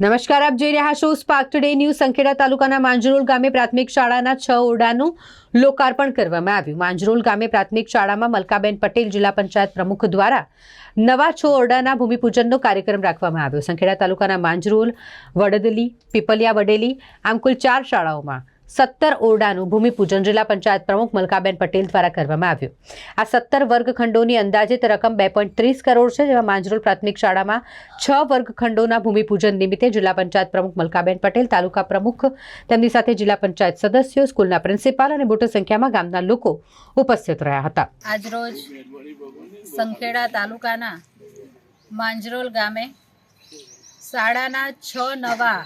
નમસ્કાર, આપ જોઈ રહ્યા છો સ્પાર્ક ટુડે ન્યૂઝ સંખેડા તાલુકાના માંજરોલ ગામે પ્રાથમિક શાળાના છ ઓરડાનું લોકાર્પણ કરવામાં આવ્યું. માંજરોલ ગામે પ્રાથમિક શાળામાં મલકાબેન પટેલ જિલ્લા પંચાયત પ્રમુખ દ્વારા નવા છ ઓરડાના ભૂમિપૂજનનો કાર્યક્રમ રાખવામાં આવ્યો. સંખેડા તાલુકાના માંજરોલ, વડદલી, પીપલિયા, વડેલી, આમ કુલ ચાર શાળાઓમાં સત્તર ઓરડાનું ભૂમિપૂજન જિલ્લા પંચાયત પ્રમુખ મલકાબેન પટેલ દ્વારા કરવામાં આવ્યું. આ સત્તર વર્ગખંડોની અંદાજિત રકમ બે પોઈન્ટ ત્રીસ કરોડ છે, જેમાં માંજરોલ પ્રાથમિક શાળામાં છ વર્ગખંડોના ભૂમિપૂજન નિમિત્તે જિલ્લા પંચાયત પ્રમુખ મલકાબેન પટેલ, તાલુકા પ્રમુખ, તેમની સાથે જિલ્લા પંચાયત સદસ્યો, સ્કૂલના પ્રિન્સિપાલ અને મોટી સંખ્યામાં ગામના લોકો ઉપસ્થિત રહ્યા હતા. આજરોજ સંખેડા તાલુકાના માંજરોલ ગામે શાળાના છ નવા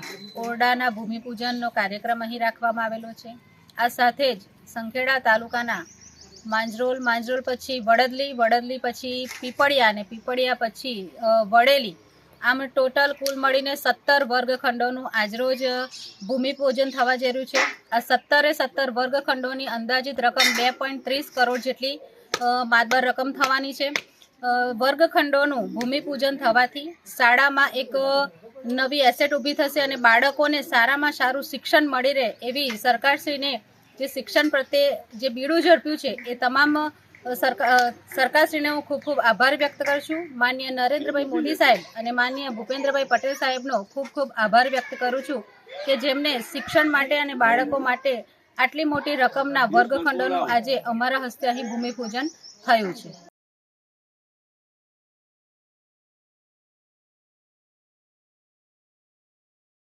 ઓરડાના ભૂમિપૂજનનો કાર્યક્રમ અહીં રાખવામાં આવેલો છે. આ સાથે જ સંખેડા તાલુકાના માંજરોલ માંજરોલ પછી વડદલી વડદલી પછી પીપળિયા અને પીપળિયા પછી વડેલી. આમ ટોટલ કુલ મળીને સત્તર વર્ગખંડોનું આજરોજ ભૂમિપૂજન થવા જઈ રહ્યું છે. આ સત્તરે સત્તર વર્ગખંડોની અંદાજિત રકમ બે પોઈન્ટ ત્રીસ કરોડ જેટલી માદબર રકમ થવાની છે. વર્ગખંડોનું ભૂમિપૂજન થવાથી શાળામાં એક નવી એસેટ ઊભી થશે અને બાળકોને સારામાં સારું શિક્ષણ મળી રહે એવી સરકારશ્રીને જે શિક્ષણ પ્રત્યે જે બીડું ઝડપ્યું છે એ તમામ સરકાર સરકારશ્રીને હું ખૂબ ખૂબ આભાર વ્યક્ત કરું છું. માન્ય નરેન્દ્રભાઈ મોદી સાહેબ અને માન્ય ભૂપેન્દ્રભાઈ પટેલ સાહેબનો ખૂબ ખૂબ આભાર વ્યક્ત કરું છું કે જેમને શિક્ષણ માટે અને બાળકો માટે આટલી મોટી રકમના વર્ગખંડોનું આજે અમારા હસ્તે અહીં ભૂમિપૂજન થયું છે.